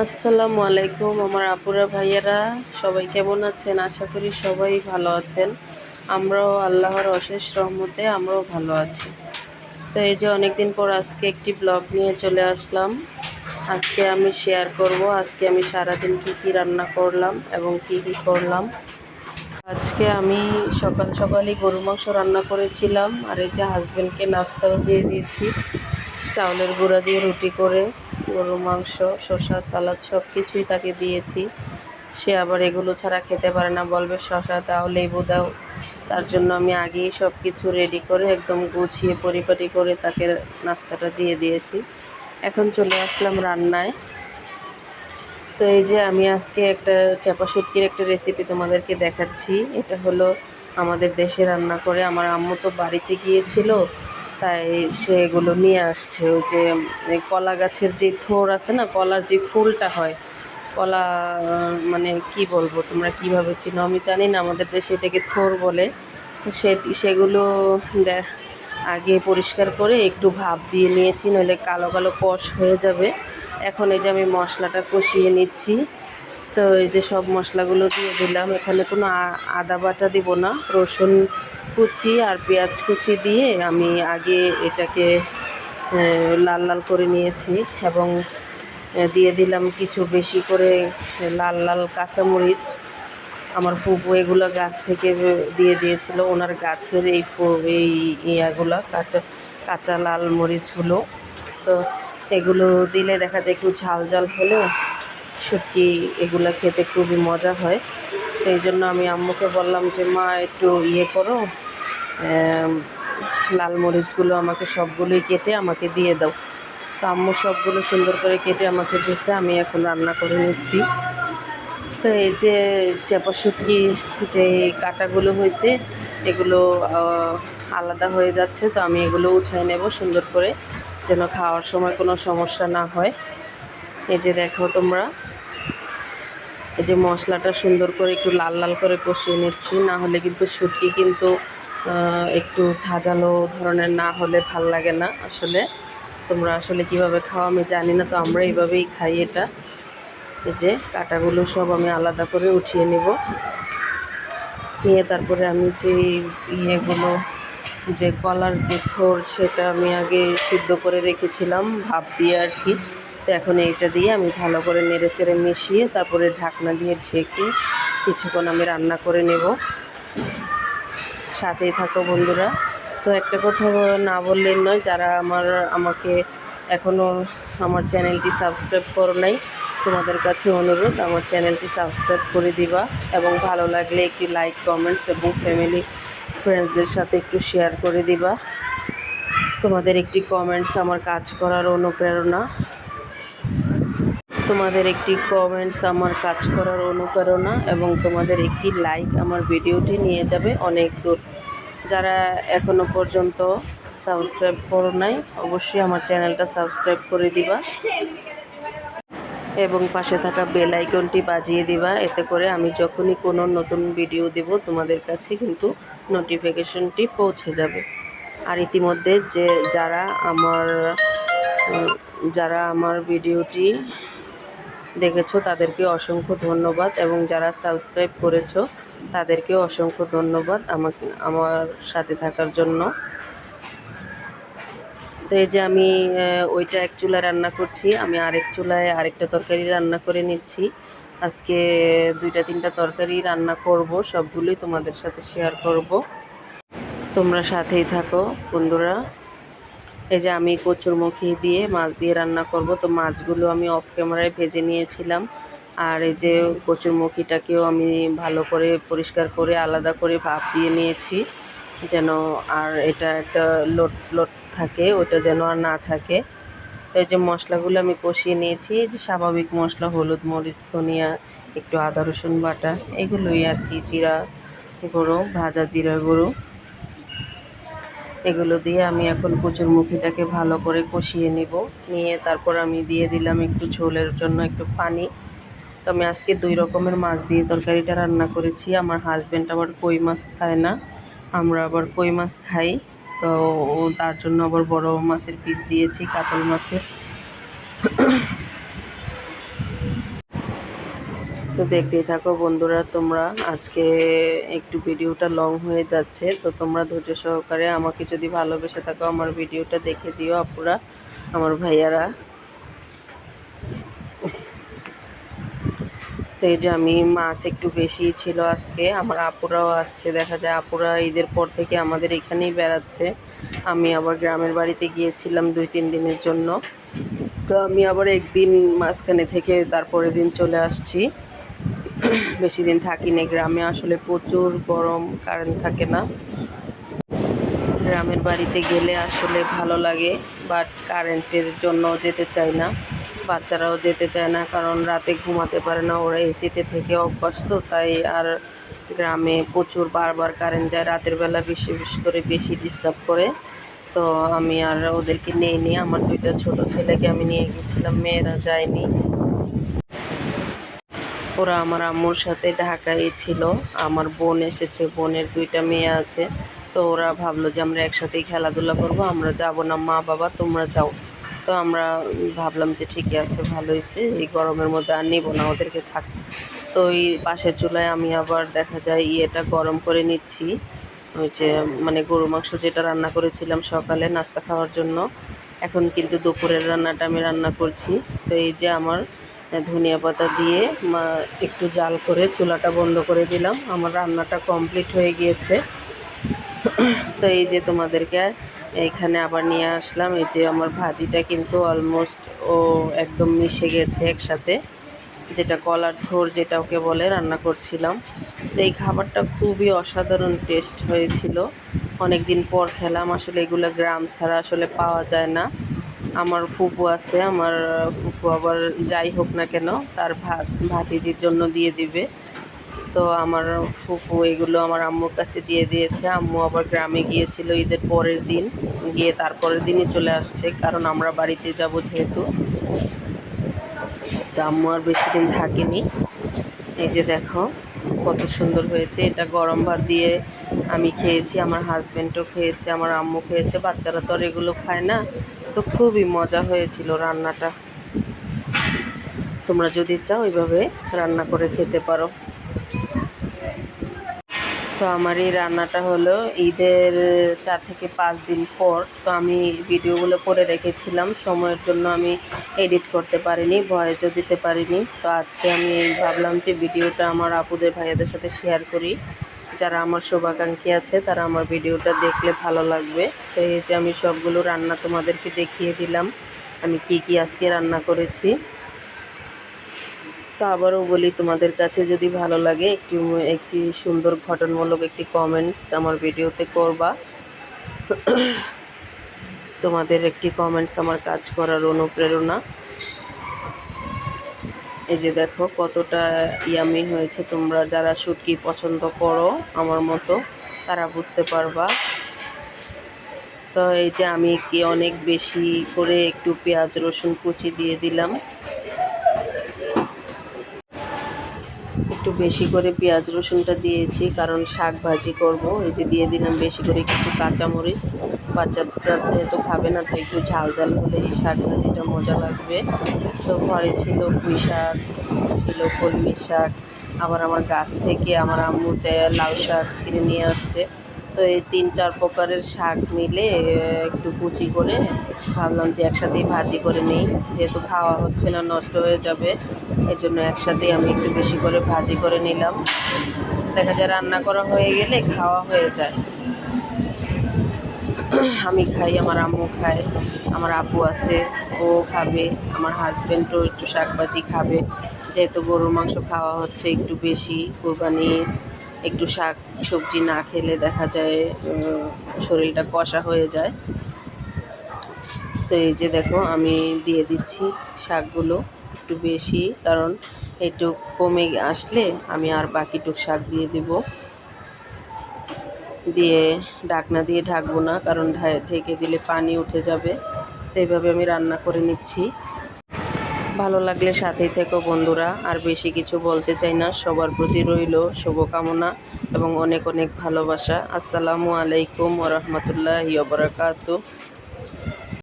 আসসালামু আলাইকুম আমার আপুরা ভাইয়ারা, সবাই কেমন আছেন? আশা করি সবাই ভালো আছেন। আমরাও আল্লাহর অশেষ রহমতে আমরাও ভালো আছি। তো এই যে অনেকদিন পর আজকে একটি ব্লগ নিয়ে চলে আসলাম। আজকে আমি শেয়ার করব, আজকে আমি সারাদিন কী কী রান্না করলাম এবং কি কি করলাম। আজকে আমি সকাল সকালই গরু মাংস রান্না করেছিলাম, আর এই যে হাজব্যান্ডকে নাস্তাও দিয়ে দিয়েছি, চাউলের গুঁড়া দিয়ে রুটি করে। গরু, মাংস, শসা, সালাদ সব কিছুই তাকে দিয়েছি। সে আবার এগুলো ছাড়া খেতে পারে না, বলবে, শসা দাও, লেবু দাও। তার জন্য আমি আগেই সব কিছু রেডি করে একদম গুছিয়ে, পরিপাটি করে তাকে নাস্তাটা দিয়ে দিয়েছি। এখন চলে আসলাম রান্নায়। তো এই যে আমি আজকে একটা চাপা শুটকির একটা রেসিপি তোমাদেরকে দেখাচ্ছি। এটা হলো আমাদের দেশে রান্না করে। আমার আম্মু তো বাড়িতে গিয়েছিল। তাই সে এগুলো নিয়ে আসছে। ওই যে কলা গাছের যে থোর আছে না, কলার যে ফুলটা হয়, কলা মানে কি বলব, তোমরা কীভাবে চিনো? আমি জানি না, আমাদের দেশে এটাকে থোর বলে। তো সে, সেগুলো আগে পরিষ্কার করে একটু ভাপ দিয়ে নিয়েছি, নইলে কালো কালো কষ হয়ে যাবে। এখন এই যে আমি মশলাটা কষিয়ে নিচ্ছি। তো এই যে সব মশলাগুলো দিয়ে দিলাম। এখানে কোনো আদা বাটা দিব না। রসুন কুচি আর পেঁয়াজ কুচি দিয়ে আমি আগে এটাকে লাল লাল করে নিয়েছি এবং দিয়ে দিলাম কিছু বেশি করে লাল লাল কাঁচামরিচ। আমার ফুপু এগুলো গাছ থেকে দিয়ে দিয়েছিল। ওনার গাছের এই ফু, এই ইয়াগুলো কাঁচা কাঁচা লাল মরিচগুলো। তো এগুলো দিলে দেখা যায় একটু ঝাল ঝাল হলে শুটকি এগুলো খেতে খুবই মজা হয়। তো এই জন্য আমি আম্মুকে বললাম যে, মা, একটু ইয়ে করো লাল মরিচগুলো আমাকে সবগুলোই কেটে আমাকে দিয়ে দাও। তো আম্মু সবগুলো সুন্দর করে কেটে আমাকে দিয়েছে, আমি এখন রান্না করে নিচ্ছি। তো এই যে চেপা শুটকি যে কাটাগুলো হয়েছে, এগুলো আলাদা হয়ে যাচ্ছে, তো আমি এগুলো উঠাই নেব সুন্দর করে, যেন খাওয়ার সময় কোনো সমস্যা না হয়। এই যে দেখো তোমরা। এই যে মশলাটা সুন্দর করে একটু লাল লাল করে কষিয়ে নিচ্ছি, না হলে কিন্তু শুটকি কিন্তু একটু ঝাঁঝালো ধরনের না হলে ভালো লাগে না আসলে। তোমরা আসলে কীভাবে খাও আমি জানি না, তো আমরা এইভাবেই খাই এটা। এই যে কাটাগুলো সব আমি আলাদা করে উঠিয়ে নেব। নিয়ে তারপরে আমি যে ইয়েগুলো, যে কলার যে থোর সেটা আমি আগে সিদ্ধ করে রেখেছিলাম ভাপ দিয়ে আর কি। তো এখন এইটা দিয়ে আমি ভালো করে নেড়ে চেড়ে মিশিয়ে তারপরে ঢাকনা দিয়ে ঢেকে কিছুক্ষণ আমি রান্না করে নেব। সাথেই থাকো বন্ধুরা। তো একটা কথা না বললেই নয়, যারা আমার, আমাকে এখনও আমার চ্যানেলটি সাবস্ক্রাইব করো নাই, তোমাদের কাছে অনুরোধ, আমার চ্যানেলটি সাবস্ক্রাইব করে দিবা এবং ভালো লাগলে একটি লাইক, কমেন্টস এবং ফ্যামিলি ফ্রেন্ডসদের সাথে একটু শেয়ার করে দিবা। তোমাদের একটি কমেন্টস আমার কাজ করার অনুপ্রেরণা। তোমাদের একটি কমেন্টস আমার কাজ করার অনুপ্রেরণা এবং তোমাদের একটি লাইক আমার ভিডিওটি নিয়ে যাবে অনেক দূর। যারা এখনও পর্যন্ত সাবস্ক্রাইব করো নাই, অবশ্যই আমার চ্যানেলটা সাবস্ক্রাইব করে দিবা এবং পাশে থাকা বেল আইকনটি বাজিয়ে দিবা। এতে করে আমি যখনই কোনো নতুন ভিডিও দেব, তোমাদের কাছে কিন্তু নোটিফিকেশনটি পৌঁছে যাবে। আর ইতিমধ্যে যে যারা আমার যারা আমার ভিডিওটি দেখেছ, তাদেরকে অসংখ্য ধন্যবাদ এবং যারা সাবস্ক্রাইব করেছ তাদেরকেও অসংখ্য ধন্যবাদ আমাকে, আমার সাথে থাকার জন্য। তো এই যে আমি ওইটা এক চুলায় রান্না করছি, আমি আরেক চুলায় আরেকটা তরকারি রান্না করে নিচ্ছি। আজকে দুইটা, তিনটা তরকারি রান্না করব, সবগুলোই তোমাদের সাথে শেয়ার করব। তোমরা সাথেই থাকো, বন্ধুরা। এই যে আমি কচুরমুখী দিয়ে মাছ দিয়ে রান্না করব, তো মাছগুলো আমি অফ ক্যামেরায় ভেজে নিয়েছিলাম। আর এই যে কচুরমুখীটাকেও আমি ভালো করে পরিষ্কার করে, আলাদা করে ভাপ দিয়ে নিয়েছি যেন আর এটা একটা লোট লোট থাকে ওটা যেন আর না থাকে। তো এই যে মশলাগুলো আমি কষিয়ে নিয়েছি, এই যে স্বাভাবিক মশলা, হলুদ, মরিচ, ধনিয়া, একটু আদা, রসুন বাটা, এগুলোই আর কি, জিরা গুঁড়ো, ভাজা জিরা গুঁড়ো। এগুলো দিয়ে আমি এখন কচুরমুখিটাকে ভালো করে কষিয়ে নিব। নিয়ে তারপর আমি দিয়ে দিলাম একটু ঝোলের জন্য একটু পানি। তো আমি আজকে দুই রকমের মাছ দিয়ে তরকারিটা রান্না করেছি। আমার হাজব্যান্ড আবার কই মাছ খায় না, আমরা আবার কই মাছ খাই। তো তার জন্য আবার বড় মাছের পিস দিয়েছি, কাতল মাছের। তো দেখতেই থাকো বন্ধুরা, তোমরা আজকে একটু ভিডিওটা লং হয়ে যাচ্ছে, তো তোমরা ধৈর্য সহকারে আমাকে যদি ভালোবেসে থাকো আমার ভিডিওটা দেখে দিও আপুরা, আমার ভাইয়ারা। তো এই যে আমি মাছ একটু বেশি ছিল আজকে, আমার আপুরাও আসছে, দেখা যায় আপুরা ঈদের পর থেকে আমাদের এখানেই বেড়াচ্ছে। আমি আবার গ্রামের বাড়িতে গিয়েছিলাম দুই তিন দিনের জন্য। তো আমি আবার একদিন মাঝখানে থেকে তারপরের দিন চলে আসছি। বেশি দিন থাকিনি গ্রামে। আসলে প্রচুর গরম, কারেন্ট থাকে না। গ্রামের বাড়িতে গেলে আসলে ভালো লাগে বাট কারেন্টের জন্য যেতে চাই না। বাচ্চারাও যেতে চায় না, কারণ রাতে ঘুমাতে পারে না। ওরা এসিতে থেকে অভ্যস্ত, তাই আর গ্রামে প্রচুর বারবার কারেন্ট যায়। রাতের বেলা বেশি বেশি করে বেশি ডিস্টার্ব করে। তো আমি আর ওদেরকে নিয়ে নিয়ে আমার দুইটা ছোট ছেলেকে আমি নিয়ে গেছিলাম, মেয়েরা যায়নি। ওরা আমার আম্মুর সাথে ঢাকায় ছিল। আমার বোন এসেছে, বোনের দুইটা মেয়ে আছে। তো ওরা ভাবলো যে আমরা একসাথেই খেলাধুলা করব, আমরা যাব না। মা, বাবা, তোমরা যাও। তো আমরা ভাবলাম যে ঠিকই আছে, ভালো হয়েছে এই গরমের মধ্যে আর নিবো না, ওদেরকে থাক। তো এই পাশের চুলায় আমি আবার দেখা যায় ইয়েটা গরম করে নিচ্ছি। ওই যে মানে গরু মাংস যেটা রান্না করেছিলাম সকালে নাস্তা খাওয়ার জন্য। এখন কিন্তু দুপুরের রান্নাটা আমি রান্না করছি। তো এই যে আমার ধনিয়া পাতা দিয়ে একটু জাল করে চুলাটা বন্ধ করে দিলাম। আমার রান্নাটা কমপ্লিট হয়ে গিয়েছে। তো এই যে তোমাদেরকে এইখানে আবার নিয়ে আসলাম। এই যে আমার ভাজিটা কিন্তু অলমোস্ট ও একদম মিশে গেছে একসাথে। যেটা কলার থোর যেটা ওকে বলে রান্না করছিলাম। তো এই খাবারটা খুবই অসাধারণ টেস্ট হয়েছিল। অনেক দিন পর খেলাম। আসলে এগুলো গ্রাম ছাড়া আসলে পাওয়া যায় না। আমার ফুফু আছে, আমার ফুফু আবার যাই হোক না কেন তার ভাত ভাতিজির জন্য দিয়ে দিবে। তো আমার ফুফু এগুলো আমার আম্মুর কাছে দিয়ে দিয়েছে। আম্মু আবার গ্রামে গিয়েছিল ঈদের পরের দিন, গিয়ে তারপরের দিনই চলে আসছে, কারণ আমরা বাড়িতে যাব যেহেতু। তো আম্মু আর বেশি দিন থাকেনি। এই যে দেখো, কত সুন্দর হয়েছে। এটা গরম ভাত দিয়ে আমি খেয়েছি, আমার হাজব্যান্ডও খেয়েছে, আমার আম্মু খেয়েছে, বাচ্চারা তো আর এগুলো খায় না। তো খুবই মজা হয়েছিল রান্নাটা। তোমরা যদি চাও এইভাবে রান্না করে খেতে পারো। তো আমার এই রান্নাটা হলো ঈদের চার থেকে পাঁচ দিন পর। তো আমি ভিডিওগুলো করে রেখেছিলাম, সময়ের জন্য আমি এডিট করতে পারিনি, ভয়েসও দিতে পারিনি। তো আজকে আমি ভাবলাম যে ভিডিওটা আমার আপুদের ভাইয়াদের সাথে শেয়ার করি। যারা আমার শুভাকাঙ্ক্ষী আছে, তারা আমার ভিডিওটা দেখলে ভালো লাগবে। তো এই যে আমি সবগুলো রান্না তোমাদেরকে দেখিয়ে দিলাম, আমি কি কি আজকে রান্না করেছি। তো আবারও বলি, তোমাদের কাছে যদি ভালো লাগে, একটি একটি সুন্দর ঘটনমূলক একটি কমেন্টস আমার ভিডিওতে করবা। তোমাদের একটি কমেন্টস আমার কাজ করার অনুপ্রেরণা। এই যে দেখো কতটা ইয়ামি হয়েছে। তোমরা যারা শুটকি পছন্দ করো, আমার মতো, তারা বুঝতে পারবা। তো এই যে আমি কি অনেক বেশি করে একটু পেঁয়াজ রসুন কুচি দিয়ে দিলাম। বেশি করে পেঁয়াজ রসুনটা দিয়েছি, কারণ শাক ভাজি করব। এই যে দিয়ে দিলাম বেশি করে কিছু কাঁচামরিচ। বাচ্চাটা তো খাবে না, তো একটু ঝাল ঝাল হলে এই শাক ভাজিটা মজা লাগবে। তো ঘরে ছিল পুঁই শাক, ছিল কলমি শাক। আবার আমার গাছ থেকে আমার আম্মু চায় লাউ শাক ছিঁড়ে নিয়ে আসছে। তো এই তিন, চার প্রকারের শাক মিলে একটু কুচি করে ভাবলাম যে একসাথেই ভাজি করে নিই। যেহেতু খাওয়া হচ্ছে না, নষ্ট হয়ে যাবে এই জন্য একসাথেই আমি একটু বেশি করে ভাজি করে নিলাম। দেখা যায় রান্না করা হয়ে গেলে খাওয়া হয়ে যায়। আমি খাই, আমার আম্মু খায়, আমার আব্বু আছে, ও খাবে, আমার হাজব্যান্ডও একটু শাকভাজি খাবে। যেহেতু গরুর মাংস খাওয়া হচ্ছে একটু বেশি, কোরবানির একটু শাক সবজি না খেলে দেখা যায় শরীরটা কষা হয়ে যায়। তো এই যে দেখো, আমি দিয়ে দিচ্ছি শাকগুলো একটু বেশি, কারণ একটু কমে আসলে আমি আর বাকিটুক শাক দিয়ে দেব। দিয়ে ঢাকনা দিয়ে ঢাকবো না, কারণ ঢেকে দিলে পানি উঠে যাবে। তো এইভাবে আমি রান্না করে নিচ্ছি। ভালো লাগলে সাথেই থেকো বন্ধুরা। আর বেশি কিছু বলতে চাই না। সবার প্রতি রইল শুভকামনা এবং অনেক অনেক ভালোবাসা। আসসালামু আলাইকুম ওরহমতুল্লাহ বরাকাতু।